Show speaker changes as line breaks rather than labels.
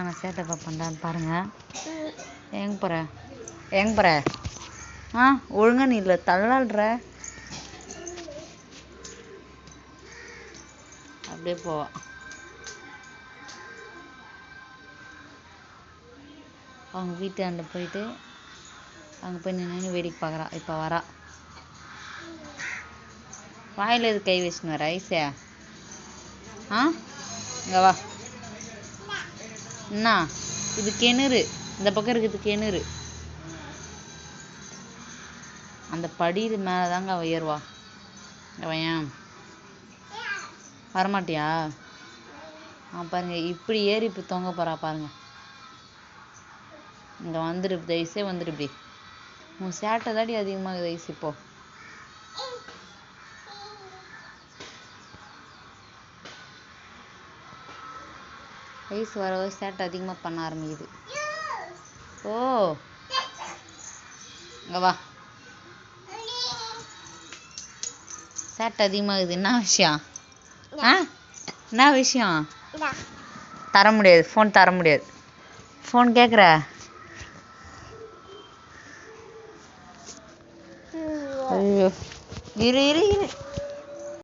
என்னென்ன சேட்டை பண்ணுறான்னு பாருங்க. எங்க போகிற எங்க போகிற ஆ ஒழுங்கா நீ இல்லை தள்ளாடுற அப்படியே போவா அவங்க வீட்டாண்ட போயிட்டு அங்கே போய் நின்று வேடிக்கை பார்க்குறா இப்போ வரா. வாயில் எது கை வச்சுன்னு வர ஐசே ஆ? இங்கே வா. என்ன இது கிணறு. இந்த பக்கம் இருக்குது கிணறு. அந்த படியில் மேலே தாங்க அவள் ஏறுவா. அவன் ஏன்? வரமாட்டியா? ஆ பாருங்க இப்படி ஏறி இப்போ தொங்க போறா பாருங்க. இங்கே வந்துடு தயவுசே வந்துடு இப்படி. உன் சேட்டை தாடி அதிகமாகுது இப்போது இப்போ வயசு வர வர சேட்டை அதிகமாக பண்ண ஆரம்பிக்குது. ஓ இங்க வா. சேட்டை அதிகமாகுது. என்ன விஷயம்? ஆ? என்ன விஷயம்? தர முடியாது. ஃபோன் தர முடியாது. ஃபோன் கேட்குற ஐயோ. இரு இரு இரு.